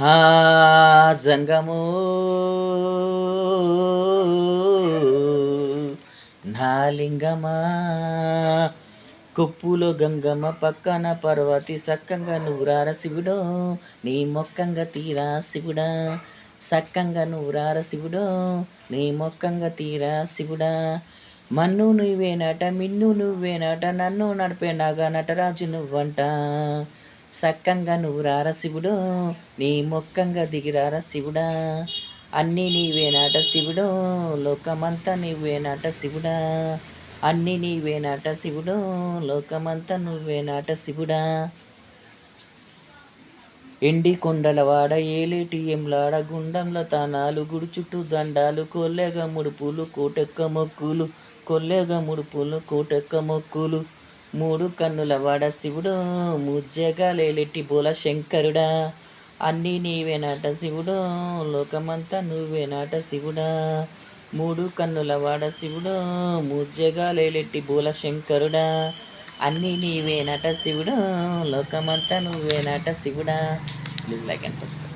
హా జంగము నా లింగమా. కొప్పులో గంగమ్మ పక్కన పర్వతి సక్కంగా నువ్వురార శివుడో. నీ మొక్కంగా తీరా శివుడా. సక్కంగా నువ్వురార శివుడో. నీ మొక్కంగా తీరా శివుడా. మన్ను నువ్వేనట మిన్ను నువ్వేనట నన్ను నడిపే నాగా నటరాజు నువ్వంట. సక్కంగా నువ్వు రారా శివుడు? నీ మొక్కంగా దిగిరారా శివుడా? అన్నీ నీవేనాట శివుడు. లోకమంతా నీవేనాట శివుడా. అన్నీ నీవేనాట శివుడు. లోకమంతా నువ్వేనాట శివుడా. ఎండి కొండలవాడ ఏలేటి గుండంలో తానాలు గుడి చుట్టూ దండాలు కొల్లేగా ముడుపులు కోటెక్క మొక్కులు కొల్లేగా ముడుపులు కోటెక్క మొక్కులు. మూడు కన్నుల వాడ శివుడు ముజ్జగాలేలెట్టి బోల శంకరుడా. అన్నీ నీవేనాట శివుడు లోకమంతా నువ్వేనాట శివుడా. మూడు కన్నుల వాడ శివుడు ముజ్జగాలేలెట్టి బోల శంకరుడా. అన్నీ నీవేనాట శివుడు లోకమంతా నువ్వేనాట శివుడా. Please like and subscribe.